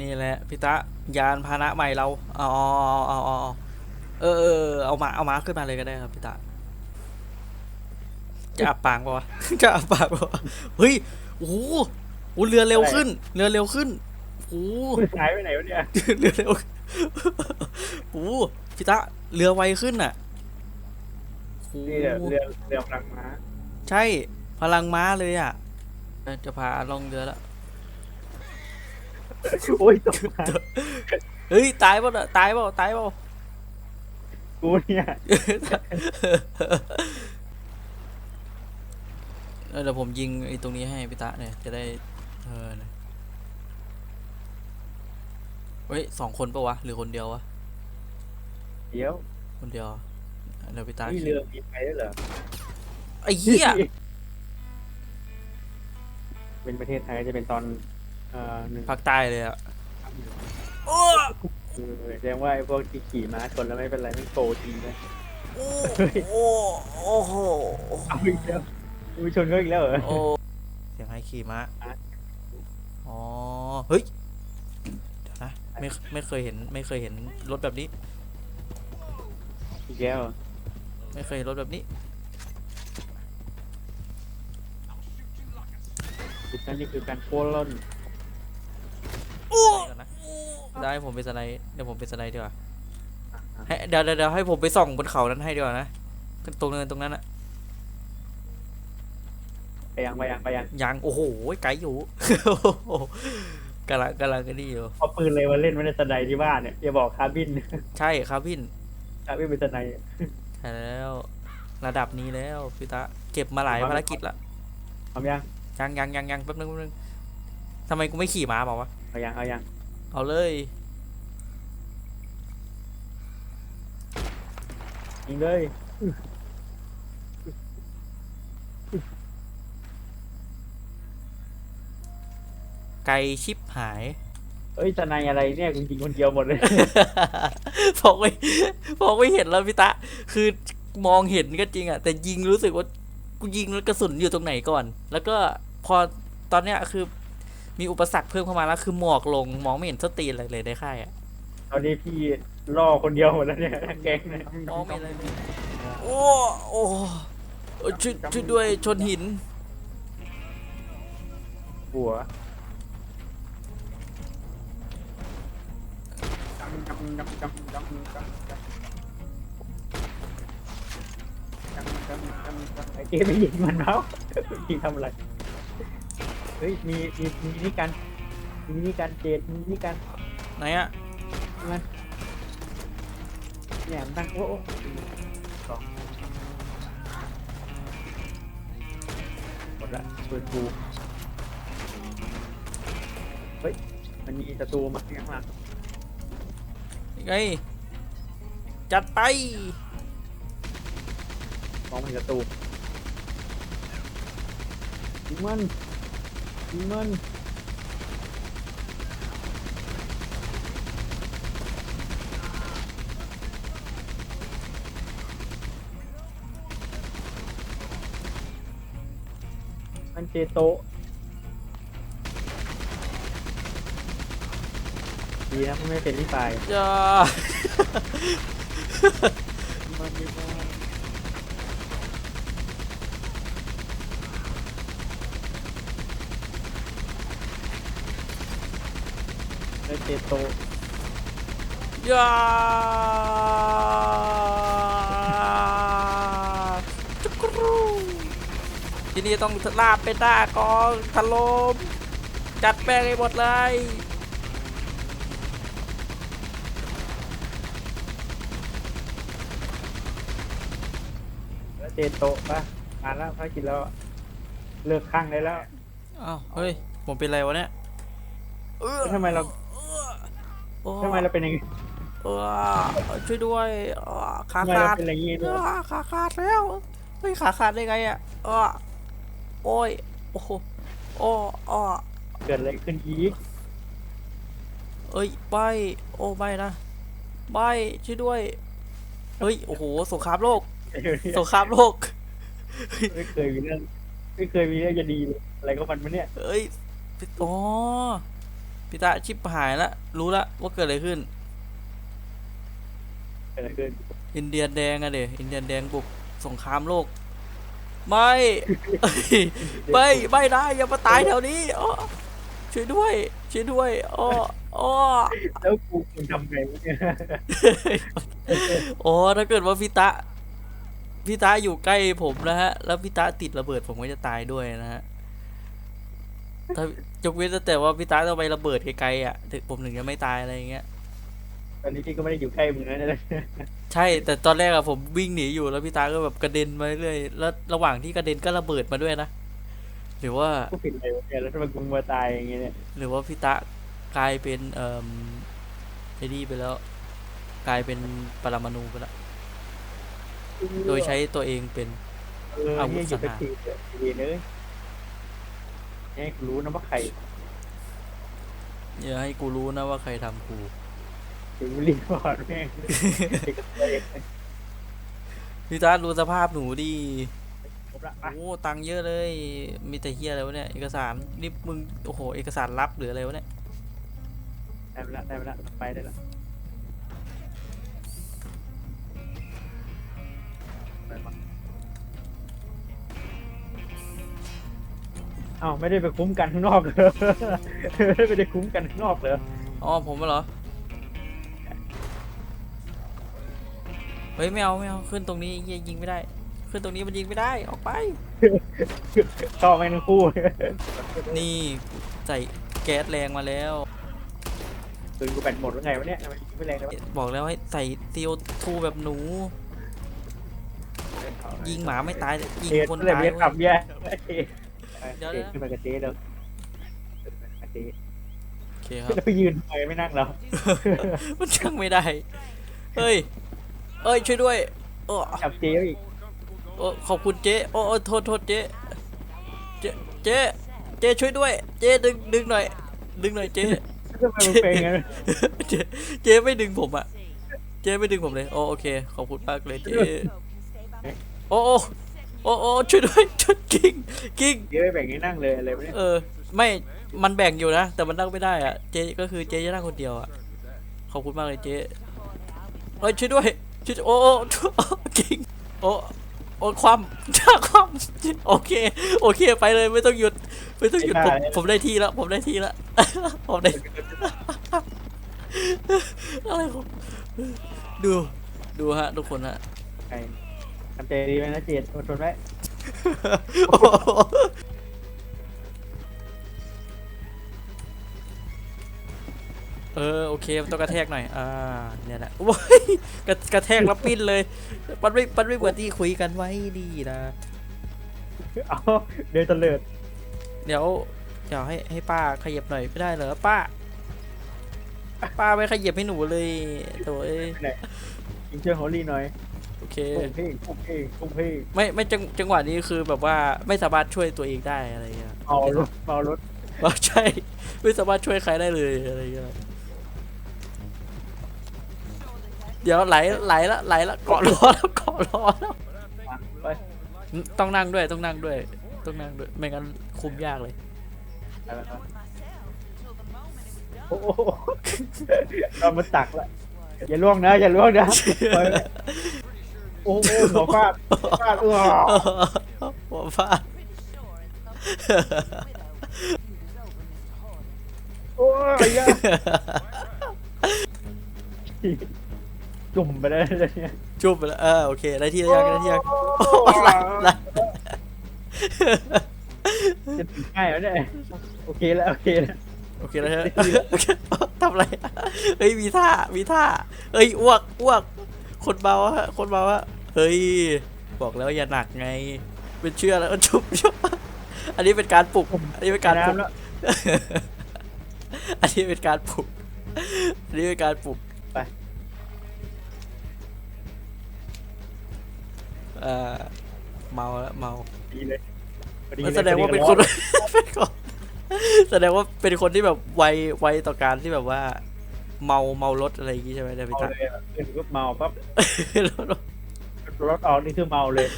นี่แหละพี่ตะยานพาหนะใหม่เราเอาเอาเอาเอาเอาเออเออเออเอามาเอามาขึ้นมาเลยก็ได้ครับพี่ตะจะอับปางปะวะจะอับปางปะวะเฮ้ยโอ้โหโอ้เรือเร็วขึ้น เรือเร็วขึ้นโอ้โหคุณหายไปไหนวะเนี่ยเรือเร็วโอ้โหพี่ตะเรือไวขึ้นอะโอ้โหนี่เรือเรือเรือพลังม้า ใช่พลังม้าเลยอะเออจะพาลงเรือแล้ว โอ้ยตกมาเฮ้ยตายเปล่าน่ะตายเปล่าตายเปล่ากูเนี่ยเออเดี๋ยวผมยิงไอ้ตรงนี้ให้พี่ตะเนี่ยจะได้เออนะเฮ้ยสองคนปะวะหรือคนเดียววะเดี๋ยวคนเดียวเดี๋ยวพี่ตะนี่เรือมีไฟด้วยเหรอไอ้เหี้ยเป็นประเทศไทยจะเป็นตอนเอ่อหนึ่งภาคใต้เลยอะโอ้เออแสดงว่าไอ้พวกที่ขี่ม้าชนแล้วไม่เป็นไรไม่โตจริงนะโอ้โอ้โอ้โหเอาอีกแล้วมึงชนเขาอีกแล้วเหรอโอ้เสียงให้ขี่ม้าอ๋อเฮ้ยเดี๋ยวนะไม่ไม่เคยเห็นไม่เคยเห็นรถแบบนี้ อีกแล้วไม่เคยเห็นรถแบบนี้จุดนั้นนี่คือการโค่นล้นก่อนนะ ได้ผมเป็นสไนด์เดี๋ยวผมเป็นสไนด์ดีกว่าให้เดี๋ยวเดี๋ยวเดี๋ยวให้ผมไปส่องบนเขานั้นให้ดีกว่านะตรงเนินตรงนั้นอะไปยังไปยังไปยังยังโอ้โหไกลอยู่กำลังกำลังกันนี่อยู่เอาปืนเลยมาเล่นไม่ได้สไนด์ที่บ้านเนี่ยอย่าบอกคาร์บินใช่ครับพี่คาร์บินเป็นสไนด์ใช่แล้วระดับนี้แล้วพี่ตาเก็บมาหลายภารกิจละทำยังยังยังยังยังแป๊บนึงแป๊บนึงทำไมกูไม่ขี่ม้าเปล่าวะเอายังเอายัง เอาเลยยิงเลยไกลชิปหาย เอ้ยสไนด์อะไรเนี่ยกูยิงคนเดียวหมดเลยบอกไม่บอกไม่เห็นแล้วพี่ตะ คือมองเห็นก็จริงอะแต่ยิงรู้สึกว่ากูยิงแล้วกระสุนอยู่ตรงไหนก่อน แล้วก็พอตอนเนี้ยคือ มีอุปสรรคเพิ่มเข้ามาแล้วคือหมอกลงมองไม่เห็นสตีนอะไรเลยในค่ายอะตอนนี้พี่ล่อคนเดียวหมดแล้วเนี่ยแก๊งเนี่ยมองไม่เห็นลยโอ้โอ้เอช่วยช่วยด้วยชนหิน หัวไอ้เกมไม่ยิงมันเนาะยิงทำอะไร เฮ้ยมีมีมีนี่กันมีนี่กันเจดมีนี่กันไหนอะมันเนี่ยมันตั้งโอ้โอ้สองหมดละปืนกูเฮ้ยมันมีศัตรูมาข้างหลังไงจัดไปมองไม่เห็นศัตรูยิงมัน ยิงมันมันเจโตะดีนะมันไม่เป็นที่ตายจ้ามันมีว่ามัน เจโตะย่าจุกรูทีนี้ต้องลาบเป็นหน้ากองถล่มจัดแป้งให้หมดเลยแล้วเจโตะปะมาแล้วภารกิจแล้วเลิกข้างได้แล้ว อ้าว เฮ้ย ผมเป็นไรวะเนี่ยเออแล้วทำไมเราโอ้ ทำไมเราเป็นอย่างนี้เออช่วยด้วยเออขาทำไมเราขาดเป็นอย่างนี้เอด้วยอขาขาดแล้วเฮ้ยขาขาดได้ไงอะเออโอ้ยโอ้โหโอ้อ้อเกิดอะไรขึ้นอีกเอ้ยใบโอ้ใบนะใบช่วยด้วยเฮ้ยโอ้โหสงครามโลกสงครามโลกไม่เคยมีเรื่องไม่เคยมีเรื่องจะดีเลยอะไรก็มันมาเนี่ยเอ้ยอ๋อ พี่ตาชิบหายละรู้ละว่าเกิดอะไรขึ้น เกิดอะไรขึ้น อินเดียนแดงอะเดอินเดียนแดงบุกสงครามโลก ไม่ ไม่ไม่ได้อย่ามาตายแถวนี้อ้อช่วยด้วย ช่วยด้วยอ้ออ้อแล้วกูคุณทำไงวะเนี่ยโอ้ถ้าเกิดว่าพี่ตะพี่ตะอยู่ใกล้ผมนะฮะ แล้วพี่ตะติดระเบิดผมก็จะตายด้วยนะฮะ ถ้ายกเว้นแต่ว่าพี่ตะต้องไประเบิดไกลๆอะถึงผมถึงจะไม่ตายอะไรอย่างเงี้ย ตอนนี้พี่ก็ไม่ได้อยู่ใกล้มึงนะเนี่ยใช่ แต่ตอนแรกอะผมวิ่งหนีอยู่แล้วพี่ตาก็แบบกระเด็นมาเรื่อยแล้วระหว่างที่กระเด็นก็ระเบิดมาด้วยนะหรือว่ากูผิดอะไรวะเนี่ยแล้วทำไมกูมาตายอย่างเงี้ยเนี่ยหรือว่าพี่ตากลายเป็นเอ่อไอ้นี่ไปแล้ว กลายเป็นปรมาณูไปแล้วโดยใช้ตัวเองเป็น เอออาวุธเนี่ยอยู่สัตะงหารกี้เลยเลย เนี่ยกูรู้นะว่าใครอย่าให้กูรู้นะว่าใครทำกูถึงรีพอร์ตแม่งพี่ตาดูสภาพหนูดิผมละไปโอ้ตังค์เยอะเลย มีแต่เฮียอะไรวะเนี่ยเอกสารนี่มึงโอ้โหเอกสารลับหรืออะไรวะเนี่ยได้ไปละได้ไปละไปได้ละ เอ้าไม่ได้ไปคุ้มกันข้างนอกเหรอไม่ได้คุ้มกันข้างนอกเหรออ๋อผมเหรอ เฮ้ยไม่เอาไม่เอาขึ้นตรงนี้เหี้ยยิงไม่ได้ ขึ้นตรงนี้มันยิงไม่ได้ออกไปเข้าไม่ทั้งคู่นี่ใส่แก๊สแรงมาแล้วปืนกูแบตหมดแล้วไงวะเนี่ยทำไมยิงไม่แรงเลยวะบอกแล้วให้ใส่ซีโอทูแบบหนู ยิงหมาไม่ตายแต่ยิงเจ๊คนเลยตายเรียกเว้ย ขับแย่ เจ๊เดี๋ยว เจ๊นะขึ้นมากับเจ๊เดี๋ยวขึ้นมากับเจ๊โอเคครับ แล้วไปยืนทำไมไม่นั่งแล้วมันช่างไม่ได้ เฮ้ย เอ้ยช่วยด้วยโอ้จับเจ๊อีกโอ้ขอบคุณเจ๊โอ้โอ้โทษโทษเจ๊ เจ๊เจ๊เจ๊ช่วยด้วย เจ๊ดึงดึงหน่อย ดึงหน่อยเจ๊ ทำไมมันเป็นอย่างนั้นเจ๊เจ๊ไม่ดึงผมอะเจ๊ไม่ดึงผมเลยโอโอเค ขอบคุณมากเลยเจ๊ โอ้โอ้ โอ้โอ้ช่วยด้วยช่วยกิ้งกิ้งเจ๊ไม่แบ่งให้นั่งเลยอะไรวะเนี่ยเออ ไม่มันแบ่งอยู่นะ แต่มันนั่งไม่ได้อะเจ๊ก็คือเจ๊จะนั่งคนเดียวอะขอบคุณมากเลยเจ๊เอ้ยช่วยด้วยช่วยโอ้โอ้โอ้กิ้งโอ้โอ้ความจ้าความโอเค โอเคไปเลยไม่ต้องหยุด ไม่ต้องหยุดผมผมได้ที่แล้ว ผมได้ที่แล้ว ผมได้อะไรของดูดูฮะทุกคนฮะ ใคร ทำใจดีไว้นะเจ๊อดทนไว้เออโอเคมันต้องกระแทกหน่อย อ่าเนี่ยแหละโอ้ยกระกระแทกแล้วปิ้นเลยมันไม่มันไม่เหมือนที่คุยกันไว้ดีนะ เอาเดินตะเลิดเดี๋ยวเดี๋ยวให้ให้ป้าขยับหน่อยไม่ได้เหรอป้า ป้าไม่ขยับให้หนูเลยโถ่เอ้ยยิงเชื่อฮอลลี่หน่อยโอ เค พุ่งเพ่งพุ่งเพ่งพุ่งเพ่งไม่ไม่จังจังหวะนี้คือแบบว่าไม่สามารถช่วยตัวเองได้อะไรเงี้ยเมารถเมารถว่าใช่ ไม่สามารถช่วยใครได้เลยอะไรเงี้ยเดี๋ยวไหลไหลละไหลละเกาะล้อแล้วเกาะล้อแล้วไปต้องนั่งด้วยต้องนั่งด้วยต้องนั่งด้วยไม่งั้นคุมยากเลย ไปไปไปโอ้โหนอนมาตักละอย่าล่วงนะอย่าล่วงนะไปไป โอ้โหหัวฟาดฟาดเออหัวฟาดโอ้ยยะจุ่มไปเลยเนี่ยจุบไปแล้วเออโอเคได้ที่แล้วยังได้ที่ยังโอ้ไหลไหลจะถึงง่ายแล้วเนี่ยโอเคแล้วโอเคแล้วโอเคแล้วฮะโอเคทำอะไรเฮ้ยมีท่ามีท่าเฮ้ยอ้วกอ้วกคนเบาฮะคนเบาฮะ เฮ้ย บอกแล้วอย่าหนักไง เป็นเชื่อแล้วชุบชุบอันนี้เป็นการปลุก อันนี้เป็นการปลุกน้ำแล้วอันนี้เป็นการปลุก อันนี้เป็นการปลุก ไปเอ่อเมาแล้วเมาดีเลยพอดีมันเลยแสดงว่าเป็นคนเป็นคนแสดงว่าเป็นคนที่แบบไวไวต่อการที่แบบว่า เมาเมารถอะไรอย่างงี้ใช่ไหมเนี่ยพี่เมาตาเลยอะขึ้นปุ๊บเมาปั๊บ รถออกนี่คือเมาเลย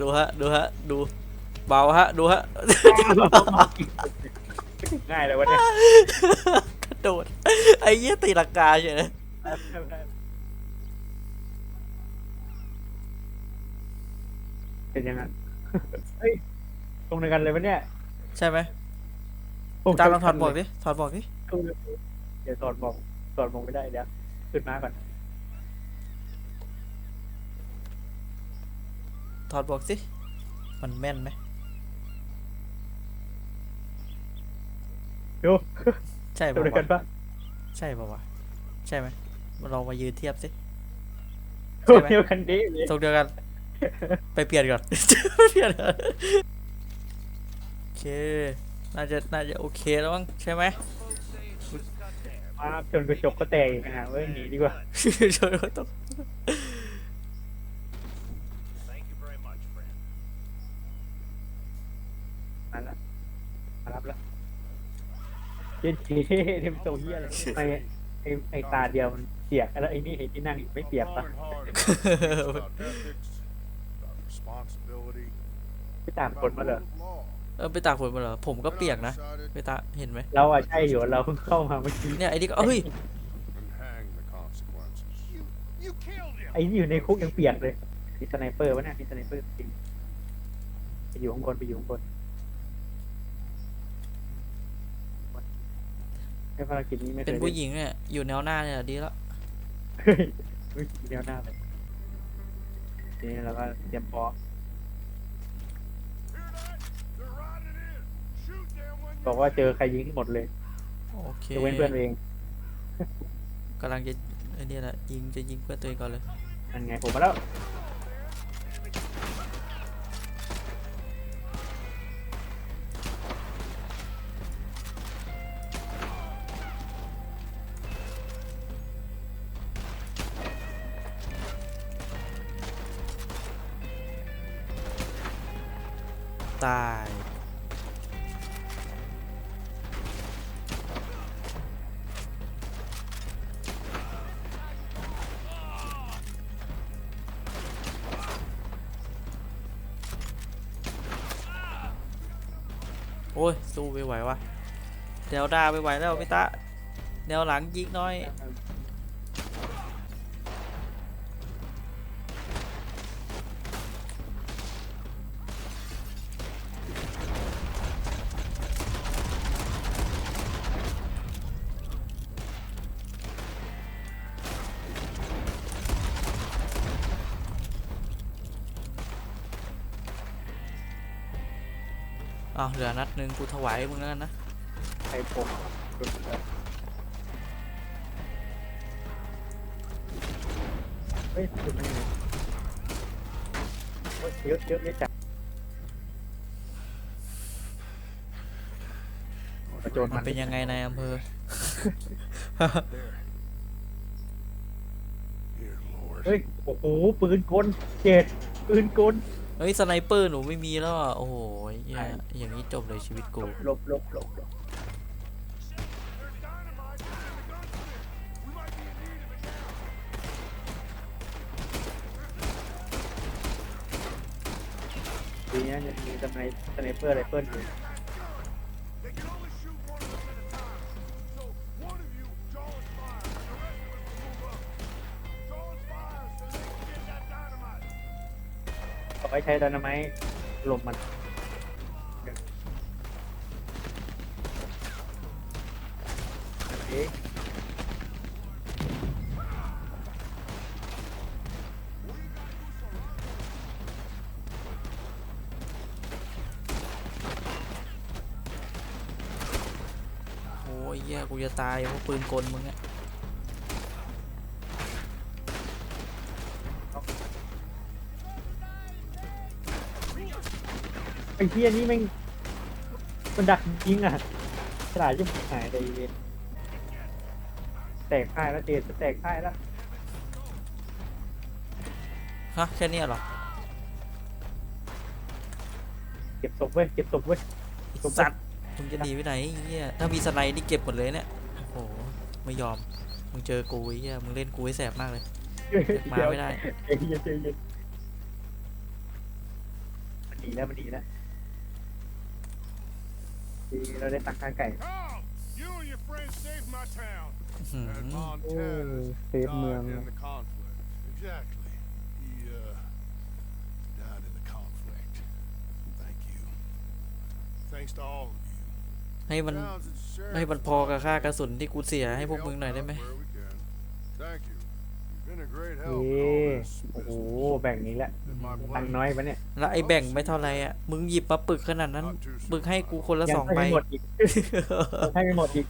ดูฮะ ดูฮะ ดูเบาฮะ ดูฮะ ง่ายเลยวะเนี่ยกระโดด ไอ้เหี้ยตีลังกาเฉยเลยเป็นยังไงเฮ้ยตรงเดียวกันเลยวะเนี่ยใช่ไหมตามลองถอดหมวกดิถอดหมวกดิเดี๋ยวถอดหมวกถอดหมวกไม่ได้เดี๋ยวขึ้นมาก่อน ถอดหมวกสิ มันแม่นไหมดูใช่ตรงป่าเดียวกันวะปะใช่ป่าวะใช่ไหมมาลองมายืนเทียบสิตรงเดียวกันดิตรงเดียวกัน ไปเปลี่ยนก่อน ไปเปลี่ยนก่อนโอเค น่าจะ น่าจะโอเคแล้วมั้งใช่ไหม มาจนกระจกก็แตกอีกนะเว้ยหนีดีกว่าช่วยต้อ มารับแล้วเจ๊เจ๊ที่มันโตเฮียอะไรไอ้ไอ้ไอ้ตาเดียวมันเปียกแล้วไอ้นี่ไอ้ที่นั่งอยู่ไม่เปียกปะไม่ตามกฎมาเหรอ เออไปตากฝนมาเหรอ ผมก็เปียกนะไปตาเห็นไหมเราอะใช่อยู่เราเพิ่งเข้ามาเมื่อกี้เนี่ยไอ้นี่ก็เฮ้ย ไอ้นี่อยู่ในคุกยังเปียกเลยมีสไนเปอร์วะเนี่ยมีสไนเปอร์จริงไปอยู่ข้างบนไปอยู่ข้างบน ให้ภารกิจนี้ไม่เคยเป็นผู้หญิงเนี่ยอยู่แนวหน้าเนี่ยดีแล้วเฮ้ยไม่แนวหน้าเลยนี่เราก็เตรียมพร้อม Hear that? They're riding in. Shoot them when บอกว่าเจอใครยิงหมดเลยโอเคยกเว้นเพื่อนเองกำลังจะไอ้นี่แหละยิงจะยิงเพื่อนตัวเองก่อนเลยนั่นไงผมมาแล้ว ตาย โอ้ย สู้ไม่ไหววะแนวดาไม่ไหวแล้วพี่ตะแนวหลังยิงน้อย อ้าวเหลือนัดหนึ่งกูถวายมึงแล้วกันนะใครผมเฮ้ยจุดไม่เลยอ้ยเยอะเยอะเยอะจัดกระโจนมัมันนเป็นยังไงในอำเภอ Dear Lord. เฮ้ย โอ้โห ปืนกลเจ็ดปืนกล เฮ้ยสไนเปอร์หนูไม่มีแล้วอะโอ้โหเหี้ยอย่างนี้จบเลยชีวิตกูหลบหลบหลบหลบ There's dynamite in the gunpit. We might be in need of it now. ทีนี้จะมีสไนสไนเปอร์ไรเฟิลอยู่ ใช้ดานาไมต์หลบมัน โอ้ยเหี้ยกูจะตายเพราะปืนกลมึงเนี่ ไอ้เทียนี่แม่งมันดักยิงอะฉลาดยิ่งหายใจเย็นแตกค่ายแล้วเจนจะแตกค่ายแล้วฮะแค่เนี้ยเหรอเก็บศพเว้ยเก็บศพเว้ย ไอ้สัตว์มึงจะหนีไปไหนไอ้เหี้ยถ้ามีสไนนี่เก็บหมดเลยเนี่ยโอ้โหไม่ยอมมึงเจอกูไอ้เหี้ยมึงเล่นกูให้แสบมากเลย มาไม่ได้ เย็นเย็นเย็นเย็นมันหนีแล้วมันหนีแล้ว ดีเราได้ตังค่าไก่ Carl, you and your friends saved my town. หืม And Montez Oh, save died Myanmar. in the conflict. Exactly. He uh, died in the conflict. Thank you. Thanks to all of you. ให้มัน Towns and sheriff's ให้มันพอกับค่ากระสุนที่กูเสียให้พวก help มึงหน่อยได้ไหม out where we can. Thank you. เอ help in ้ all this โอ้โห business. แบ่งนี้แหละ It's my ตังค์ pleasure. น้อยปะเนี่ยแล้วไอ้แบ่งไม่เท่าไรอะ มึงหยิบมาปึกขนาดนั้น Not too ปึกให้กูคนละยัสองให้ใบไม่หมดอีกให้ไม่หมดอีก